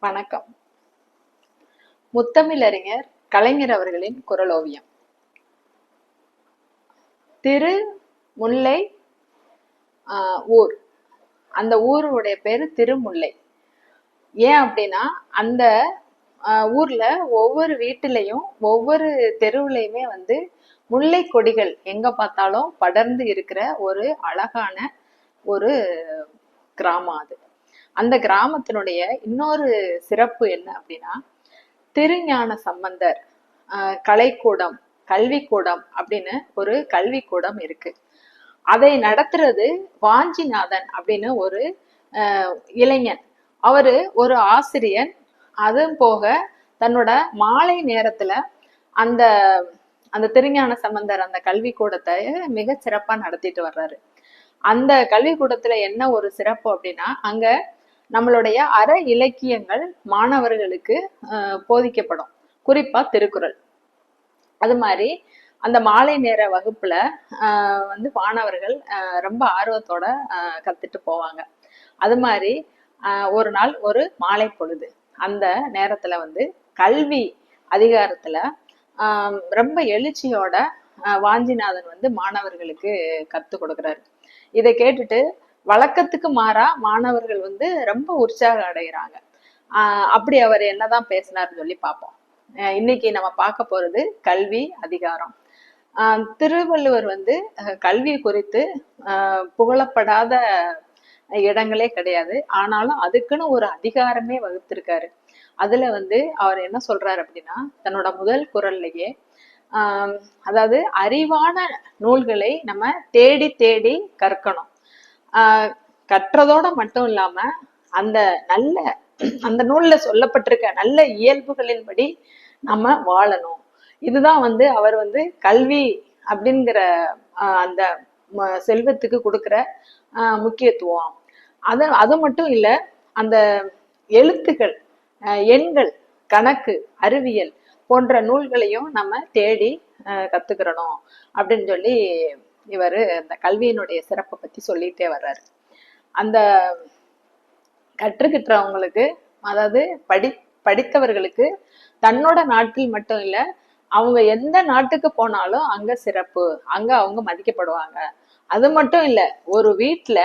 வணக்கம். முத்தமிழறிஞர் கலைஞர் அவர்களின் குரலோவியம். திரு முல்லை ஆஹ், ஊர். அந்த ஊருடைய பேரு திருமுல்லை. ஏன் அப்படின்னா அந்த ஊர்ல ஒவ்வொரு வீட்டுலயும் ஒவ்வொரு தெருவுலையுமே வந்து முல்லை கொடிகள் எங்க பார்த்தாலும் படர்ந்து இருக்கிற ஒரு அழகான ஒரு கிராமம் அது. அந்த கிராமத்தினுடைய இன்னொரு சிறப்பு என்ன அப்படின்னா திருஞான சம்பந்தர் கலைக்கூடம் கல்விக்கூடம் அப்படின்னு ஒரு கல்விக்கூடம் இருக்கு. அதை நடத்துறது வாஞ்சிநாதன் அப்படின்னு ஒரு இளைஞன். அவரு ஒரு ஆசிரியர் அதுவும் போக தன்னோட மாலை நேரத்துல அந்த அந்த திருஞான சம்பந்தர் அந்த கல்விக்கூடத்தை மிக சிறப்பா நடத்திட்டு வர்றாரு. அந்த கல்விக்கூடத்துல என்ன ஒரு சிறப்பு அப்படின்னா அங்க நம்மளுடைய அற இலக்கியங்கள் மாணவர்களுக்கு போதிக்கப்படும். குறிப்பா திருக்குறள். அது மாதிரி அந்த மாலை நேர வகுப்புல வந்து மாணவர்கள் ரொம்ப ஆர்வத்தோட கத்துட்டு போவாங்க. அது மாதிரி ஒரு நாள் ஒரு மாலை பொழுது. அந்த நேரத்துல வந்து கல்வி அதிகாரத்துல ஆஹ், ரொம்ப எழுச்சியோட ஆஹ், வாஞ்சிநாதன் வந்து மாணவர்களுக்கு கத்து கொடுக்குறாரு. இதை கேட்டுட்டு வழக்கத்துக்கு மாறா மாணவர்கள் வந்து ரொம்ப உற்சாகம் அடைகிறாங்க ஆஹ் அப்படி அவர் என்னதான் பேசினார்னு சொல்லி பார்ப்போம். இன்னைக்கு நம்ம பார்க்க போறது கல்வி அதிகாரம். ஆஹ் திருவள்ளுவர் வந்து கல்வி குறித்து புகழப்படாத இடங்களே கிடையாது. ஆனாலும் அதுக்குன்னு ஒரு அதிகாரமே வகுத்திருக்காரு. அதுல வந்து அவர் என்ன சொல்றாரு அப்படின்னா தன்னோட முதல் குரல்லையே ஆஹ் அதாவது அறிவான நூல்களை நம்ம தேடி தேடி கற்கணும். ஆஹ் கற்றதோட மட்டும் இல்லாம அந்த நல்ல அந்த நூல்ல சொல்லப்பட்டிருக்க நல்ல இயல்புகளின்படி நம்ம வாழணும். இதுதான் வந்து அவர் வந்து கல்வி அப்படிங்கிற அந்த ம- செல்வத்துக்கு கொடுக்கிற முக்கியத்துவம். அது அது மட்டும் இல்ல அந்த எழுத்துக்கள் எண்கள் கணக்கு அறிவியல் போன்ற நூல்களையும் நம்ம தேடி கத்துக்கிறணும் அப்படின்னு சொல்லி இவர் அந்த கல்வியினுடைய சிறப்பை பத்தி சொல்லிட்டே வர்றாரு. அந்த கற்றுக்கிட்டவங்களுக்கு அதாவது படி படித்தவர்களுக்கு தன்னோட நாட்டில் மட்டும் இல்ல அவங்க எந்த நாட்டுக்கு போனாலும் அங்க சிறப்பு அங்க அவங்க மதிக்கப்படுவாங்க. அது மட்டும் இல்ல ஒரு வீட்டில்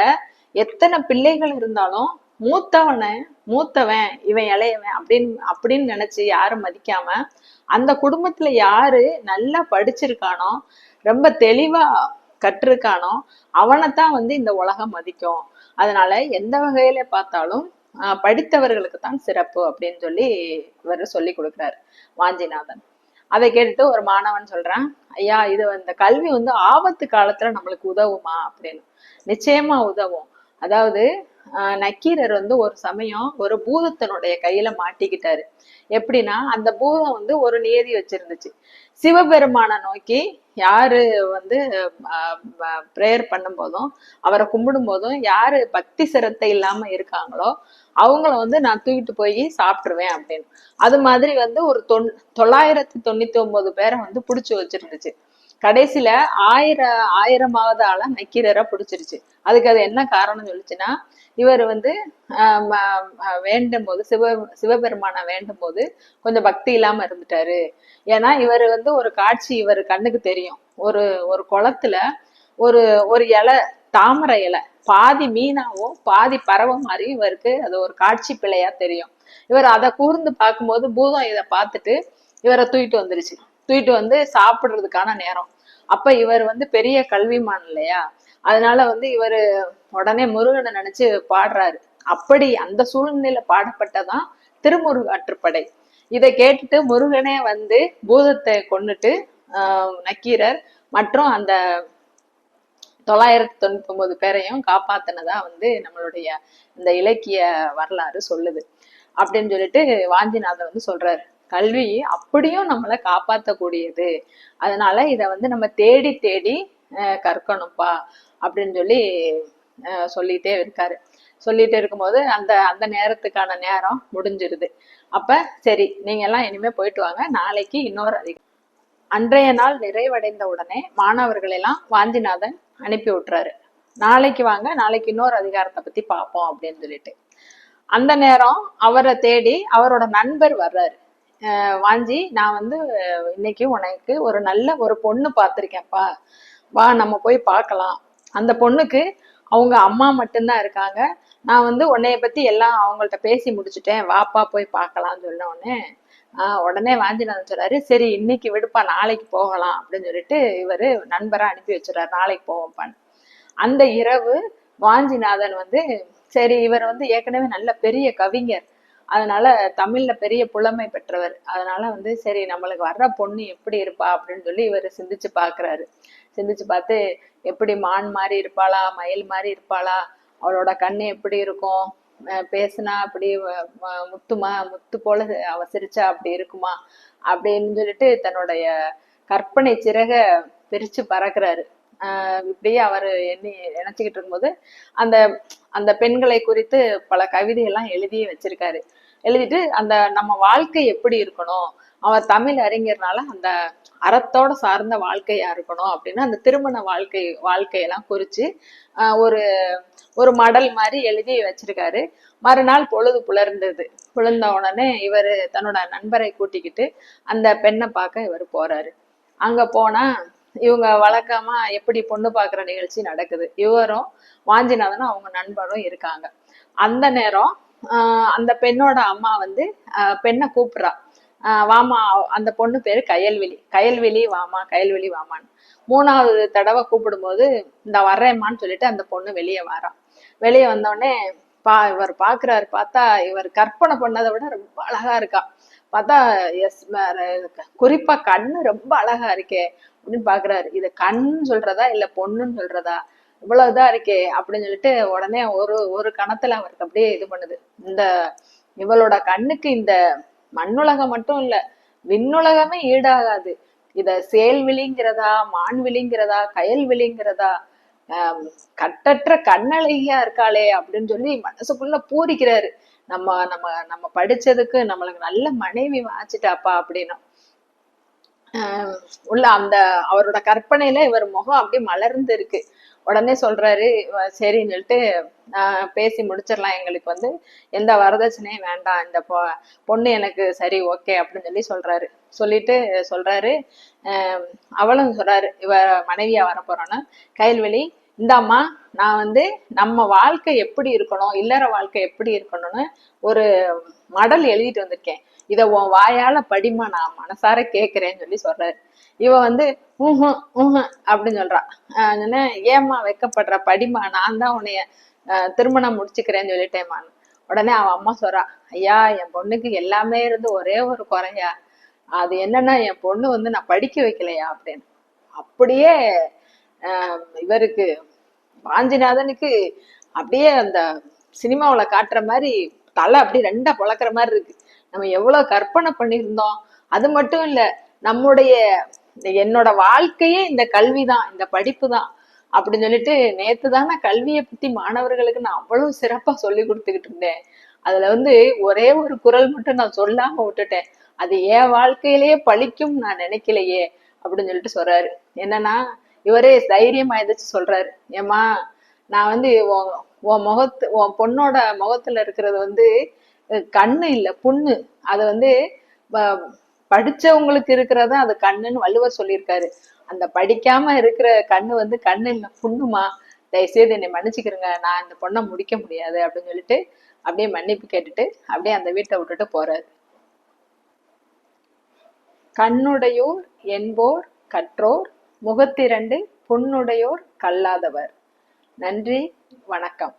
எத்தனை பிள்ளைகள் இருந்தாலும் மூத்தவனை மூத்தவன் இவன் இளையவன் அப்படின்னு அப்படின்னு நினைச்சு யாரும் மதிக்காம அந்த குடும்பத்துல யாரு நல்லா படிச்சிருக்கானோ ரொம்ப தெளிவா கற்றிருக்கானோ அவனைத்தான் வந்து இந்த உலகம் மதிக்கும். அதனால எந்த வகையில பார்த்தாலும் ஆஹ் படித்தவர்களுக்கு தான் சிறப்பு அப்படின்னு சொல்லி இவர் சொல்லி கொடுக்குறாரு வாஞ்சிநாதன். அதை கேட்டுட்டு ஒரு மாணவன் சொல்றான் ஐயா இது இந்த கல்வி வந்து ஆபத்து காலத்துல நம்மளுக்கு உதவுமா? அப்படின்னு. நிச்சயமா உதவும். அதாவது ஆஹ் நக்கீரர் வந்து ஒரு சமயம் ஒரு பூதத்தினுடைய கையில மாட்டிக்கிட்டாரு. எப்படின்னா அந்த பூதம் வந்து ஒரு நியதி வச்சிருந்துச்சு. சிவபெருமானை நோக்கி யாரு வந்து ப்ரேயர் பண்ணும் போதும் அவரை கும்பிடும் போதும் யாரு பக்தி சிரத்தை இல்லாம இருக்காங்களோ அவங்கள வந்து நான் தூக்கிட்டு போய் சாப்பிட்டுருவேன் அப்படின்னு. அது மாதிரி வந்து ஒரு தொன் தொள்ளாயிரத்தி தொண்ணூத்தி ஒன்பது பேரை வந்து பிடிச்சி வச்சிருந்துச்சு. கடைசியில ஆயிரம் ஆயிரமாவது ஆளா நக்கீரரை பிடிச்சிருச்சு. அதுக்கு அது என்ன காரணம் சொல்லுச்சுன்னா இவர் வந்து ஆஹ் வேண்டும் போது சிவ சிவபெருமானை வேண்டும் போது கொஞ்சம் பக்தி இல்லாம இருந்துட்டாரு. ஏன்னா இவர் வந்து ஒரு காட்சி இவர் கண்ணுக்கு தெரியும். ஒரு ஒரு குளத்துல ஒரு ஒரு இலை தாமரை இலை பாதி மீனாவும் பாதி பறவை மாதிரி இவருக்கு அது ஒரு காட்சி பிழையா தெரியும். இவர் அதை கூர்ந்து பார்க்கும்போது பூதம் இதை பார்த்துட்டு இவரை தூக்கிட்டு வந்துருச்சு. தூக்கிட்டு வந்து சாப்பிடுறதுக்கான நேரம். அப்ப இவர் வந்து பெரிய கல்விமான் இல்லையா? அதனால வந்து இவர் உடனே முருகனை நினைச்சு பாடுறாரு. அப்படி அந்த சூழ்நிலையில பாடப்பட்டதான் திருமுருகாற்றுப்படை. இதை கேட்டுட்டு முருகனே வந்து பூதத்தை கொன்னுட்டு ஆஹ் நக்கீரர் மற்றும் அந்த தொள்ளாயிரத்தி தொண்ணூத்தி ஒன்பது பேரையும் காப்பாத்தினதா வந்து நம்மளுடைய இந்த இலக்கிய வரலாறு சொல்லுது. அப்படின்னு சொல்லிட்டு வாஞ்சிநாதன் வந்து சொல்றாரு. கல்வி அப்படியும் நம்மளை காப்பாற்றக்கூடியது அதனால இதை வந்து நம்ம தேடி தேடி அஹ், கற்கணும்ப்பா அப்படின்னு சொல்லி அஹ், சொல்லிட்டே இருக்காரு. சொல்லிட்டு இருக்கும்போது அந்த அந்த நேரத்துக்கான நேரம் முடிஞ்சிருது. அப்ப சரி நீங்க எல்லாம் இனிமே போயிட்டு வாங்க. நாளைக்கு இன்னொரு அதிகம் அன்றைய நாள் நிறைவடைந்த உடனே மாணவர்கள் எல்லாம் வாஞ்சிநாதன் அனுப்பி விட்டுறாரு. நாளைக்கு வாங்க நாளைக்கு இன்னொரு அதிகாரத்தை பத்தி பார்ப்போம் அப்படின்னு சொல்லிட்டு. அந்த நேரம் அவரை தேடி அவரோட நண்பர் வர்றாரு. வாஞ்சி நான் வந்து இன்னைக்கு உனக்கு ஒரு நல்ல ஒரு பொண்ணு பார்த்துருக்கேன்ப்பா. வா நம்ம போய் பார்க்கலாம். அந்த பொண்ணுக்கு அவங்க அம்மா மட்டும்தான் இருக்காங்க. நான் வந்து உன்னைய பத்தி எல்லாம் அவங்கள்ட்ட பேசி முடிச்சுட்டேன். வாப்பா போய் பார்க்கலாம்னு சொன்ன உடனே ஆஹ் உடனே வாஞ்சிநாதன் சொல்றாரு. சரி இன்னைக்கு விடுப்பா நாளைக்கு போகலாம் அப்படின்னு சொல்லிட்டு இவரு நண்பரை அனுப்பி வச்சுறாரு நாளைக்கு போவோம்ப்பான்னு அந்த இரவு வாஞ்சிநாதன் வந்து சரி இவர் வந்து ஏற்கனவே நல்ல பெரிய கவிஞர். அதனால தமிழ்ல பெரிய புலமை பெற்றவர். அதனால வந்து சரி நம்மளுக்கு வர்ற பொண்ணு எப்படி இருப்பா அப்படின்னு சொல்லி இவர் சிந்திச்சு பாக்குறாரு. சிந்திச்சு பார்த்து எப்படி மான் மாதிரி இருப்பாளா? மயில் மாதிரி இருப்பாளா? அவளோட கண்ணு எப்படி இருக்கும்? அஹ் பேசுனா அப்படி முத்துமா? முத்து போல அவசரிச்சா அப்படி இருக்குமா? அப்படின்னு சொல்லிட்டு தன்னுடைய கற்பனை சிறக பிரிச்சு பறக்குறாரு. இப்படியே அவர் எண்ணி நினைச்சுக்கிட்டு இருக்கும்போது அந்த அந்த பெண்களை குறித்து பல கவிதையெல்லாம் எழுதியே வச்சிருக்காரு. எழுதிட்டு அந்த நம்ம வாழ்க்கை எப்படி இருக்கணும்? அவர் தமிழ் அறிஞர்னால அந்த அறத்தோட சார்ந்த வாழ்க்கையா இருக்கணும் அப்படின்னு அந்த திருமண வாழ்க்கை வாழ்க்கையெல்லாம் குறிச்சு ஒரு ஒரு மடல் மாதிரி எழுதி வச்சிருக்காரு. மறுநாள் பொழுது புலர்ந்தது. புலர்ந்த உடனே இவர் தன்னோட நண்பரை கூட்டிக்கிட்டு அந்த பெண்ணை பார்க்க இவர் போறாரு. அங்க போனா இவங்க வழக்கமா எப்படி பொண்ணு பார்க்குற நிகழ்ச்சி நடக்குது. இவரும் வாஞ்சிநாதனும் அவங்க நண்பரும் இருக்காங்க. அந்த நேரம் ஆஹ் அந்த பெண்ணோட அம்மா வந்து ஆஹ் பெண்ணை கூப்பிடுறா. ஆஹ் வாமா அந்த பொண்ணு பேரு கயல்விழி. கயல்விழி வாமா கயல்விழி வாமான்னு. மூணாவது தடவை கூப்பிடும்போது இந்த வர்றேம்மான்னு சொல்லிட்டு அந்த பொண்ணு வெளியே வரா. வெளியே வந்தோடனே பா இவர் பாக்குறாரு பார்த்தா இவர் கற்பனை பண்ணதை விட ரொம்ப அழகா இருக்கா. பார்த்தா எஸ் குறிப்பா கண்ணு ரொம்ப அழகா இருக்கே. அப்படின்னு பாக்குறாரு. இது கண்ணுன்னு சொல்றதா இல்ல பொண்ணுன்னு சொல்றதா? இவ்வளவு இதா இருக்கே அப்படின்னு சொல்லிட்டு உடனே ஒரு ஒரு கணத்துல அவருக்கு அப்படியே இது பண்ணுது. இந்த இவளோட கண்ணுக்கு இந்த மண்ணுலகம் மட்டும் இல்ல விண்ணுலகமே ஈடாகாது. இத செயல்விழிங்கிறதா மான்விழிங்கிறதா கயல்விழிங்கிறதா ஆஹ் கட்டற்ற கண்ணழகியா இருக்காளே அப்படின்னு சொல்லி மனசுக்குள்ள பூரிக்கிறாரு. நம்ம நம்ம நம்ம படிச்சதுக்கு நம்மளுக்கு நல்ல மனைவி வாச்சிட்டாப்பா அப்படின்னா. உள்ள அந்த அவரோட கற்பனையில இவர் முகம் அப்படியே மலர்ந்து இருக்கு உடனே சொல்றாரு சரின்னு சொல்லிட்டு நான் பேசி முடிச்சிடலாம். எங்களுக்கு வந்து எந்த வரதட்சணையும் வேண்டாம். இந்த பொ- பொண்ணு எனக்கு சரி ஓகே அப்படின்னு சொல்லி சொல்றாரு. சொல்லிட்டு சொல்றாரு அவளும் சொல்றாரு இவ மனைவியா வரப்போறோன்னு கைல்வெளி இந்தாம்மா நான் வந்து நம்ம வாழ்க்கை எப்படி இருக்கணும் இல்லற வாழ்க்கை எப்படி இருக்கணும்னு ஒரு மடல் எழுதிட்டு வந்திருக்கேன். இத உன் வாயால படிமா நான் மனசார கேட்கிறேன்னு சொல்லி சொல்றாரு. இவ வந்து ஊஹ ஊஹ அப்படின்னு சொல்றா. ஏமா வைக்கப்படுற? படிமா நான் தான் உன்னைய திருமணம் முடிச்சுக்கிறேன்னு சொல்லிட்டேம்மான்னு உடனே அவன் அம்மா சொல்றா ஐயா என் பொண்ணுக்கு எல்லாமே இருந்து ஒரே ஒரு குறையா. அது என்னன்னா என் பொண்ணு வந்து நான் படிக்க வைக்கலையா? அப்படின்னு. அப்படியே இவருக்கு வாஞ்சிநாதனுக்கு அப்படியே அந்த சினிமாவுல காட்டுற மாதிரி தலை அப்படியே ரெண்டா பழக்கிற மாதிரி இருக்கு. நம்ம எவ்வளவு கற்பனை பண்ணியிருந்தோம். அது மட்டும் இல்ல நம்முடைய என்னோட வாழ்க்கையே இந்த கல்விதான் இந்த படிப்பு தான் அப்படின்னு சொல்லிட்டு நேத்து தான் நான் கல்வியை பத்தி மாணவர்களுக்கு நான் அவ்வளவு சிறப்பா சொல்லி கொடுத்துக்கிட்டு இருந்தேன். அதுல வந்து ஒரே ஒரு குரல் மட்டும் நான் சொல்லாம விட்டுட்டேன். அது என் வாழ்க்கையிலேயே பழிக்கும் நான் நினைக்கலையே அப்படின்னு சொல்லிட்டு சொல்றாரு. என்னன்னா இவரே தைரியமா எதாச்சும் சொல்றாரு. ஏமா நான் வந்து உன் முகத்து உன் பொண்ணோட முகத்துல இருக்கிறது வந்து கண்ணு இல்ல புண்ணு. அது வந்து படிச்சவங்களுக்கு இருக்கிறதா அது கண்ணுன்னு வள்ளுவர் சொல்லியிருக்காரு. அந்த படிக்காம இருக்கிற கண்ணு வந்து கண்ணு இல்ல புண்ணுமா? தயவுசெய்து என்னை மன்னிச்சுக்கிறங்க நான் இந்த பொண்ணை முடிக்க முடியாது அப்படின்னு சொல்லிட்டு அப்படியே மன்னிப்பு கேட்டுட்டு அப்படியே அந்த வீட்டை விட்டுட்டு போறாரு. கண்ணுடையோர் என்போர் கற்றோர் முகத்திரண்டு பொண்ணுடையோர் கல்லாதவர். நன்றி வணக்கம்.